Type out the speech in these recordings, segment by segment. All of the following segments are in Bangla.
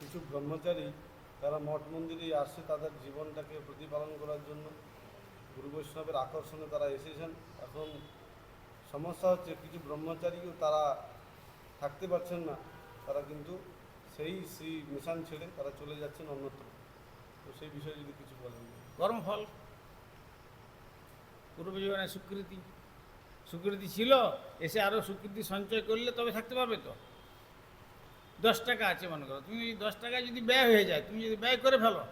কিছু ব্রহ্মচারী তারা মঠ মন্দিরে আসছে তাদের জীবনটাকে প্রতিপালন করার জন্য। গুরু বৈষ্ণবের আকর্ষণে তারা এসেছেন। এখন সমস্যা হচ্ছে কিছু ব্রহ্মচারীও তারা থাকতে পারছেন না। তারা কিন্তু সেই শ্রী মিশন ছেড়ে তারা চলে যাচ্ছেন অন্যত্র। তো সেই বিষয়ে যদি কিছু বলেন। গরম কর্মফল পূর্বজীবনের স্বীকৃতি স্বীকৃতি ছিল, এসে আরও স্বীকৃতি সঞ্চয় করলে তবে থাকতে পারবে তো? দশ টাকা আছে মনে করো। তুমি দশ টাকা যদি ব্যয় হয়ে যায়, তুমি যদি ব্যয় করে ফেলো,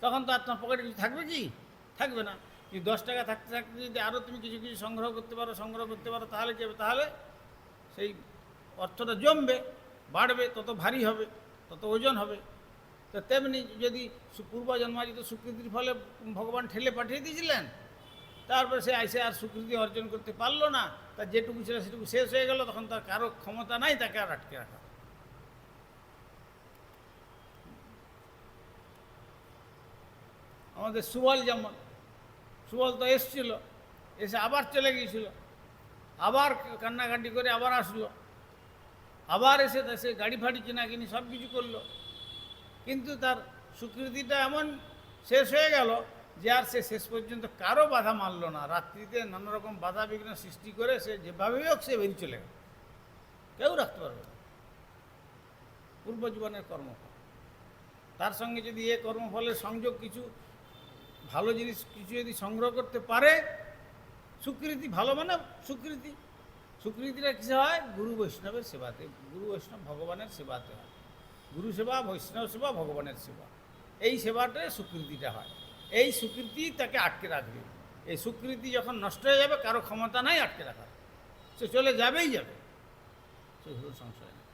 তখন তো আর তোমার পকেটে কিছু থাকবে কি? থাকবে না। যদি দশ টাকা থাকতে থাকতে যদি আরও তুমি কিছু কিছু সংগ্রহ করতে পারো, সংগ্রহ করতে পারো, তাহলে কি হবে? তাহলে সেই অর্থটা জমবে, বাড়বে, তত ভারী হবে, তত ওজন হবে। তো তেমনি যদি সু- পূর্ব জন্মাজিত স্বীকৃতির ফলে ভগবান ঠেলে পাঠিয়ে দিয়েছিলেন, তারপরে সে আইসে আর স্বীকৃতি অর্জন করতে পারল না তার যেটুকু ছিল সেটুকু শেষ হয়ে গেল, তখন তার কারও ক্ষমতা নাই, তাকে আর আটকে রাখা। আমাদের সুবল যেমন, সুবল তো এসছিল, এসে আবার চলে গিয়েছিল, আবার কান্নাকাটি করে আবার আসলো, আবার এসে সে গাড়ি ফাড়ি কিনা কিনি সব কিছু করল। কিন্তু তার স্বীকৃতিটা এমন শেষ হয়ে গেল যে আর সে শেষ পর্যন্ত কারও বাধা মানলো না। রাত্রিতে নানা রকম বাধা বিঘ্ন সৃষ্টি করে সে যেভাবেই হোক সে বেরিয়ে চলে গেল। কেউ রাখতে পারবে না। পূর্ব জীবনের কর্মফল। তার সঙ্গে যদি এ কর্মফলের সংযোগ কিছু ভালো জিনিস কিছু যদি সংগ্রহ করতে পারে স্বীকৃতি ভালো মানে স্বীকৃতি স্বীকৃতিটা কিসে হয়? গুরু বৈষ্ণবের সেবাতে। গুরু বৈষ্ণব ভগবানের সেবাতে হয়। গুরু সেবা, বৈষ্ণব সেবা, ভগবানের সেবা। এই সেবাটায় স্বীকৃতিটা হয়। এই স্বীকৃতি তাকে আটকে রাখবে। এই স্বীকৃতি যখন নষ্ট হয়ে যাবে, কারও ক্ষমতা নাই আটকে রাখার। সে চলে যাবেই যাবে। সে সংশয় নেই।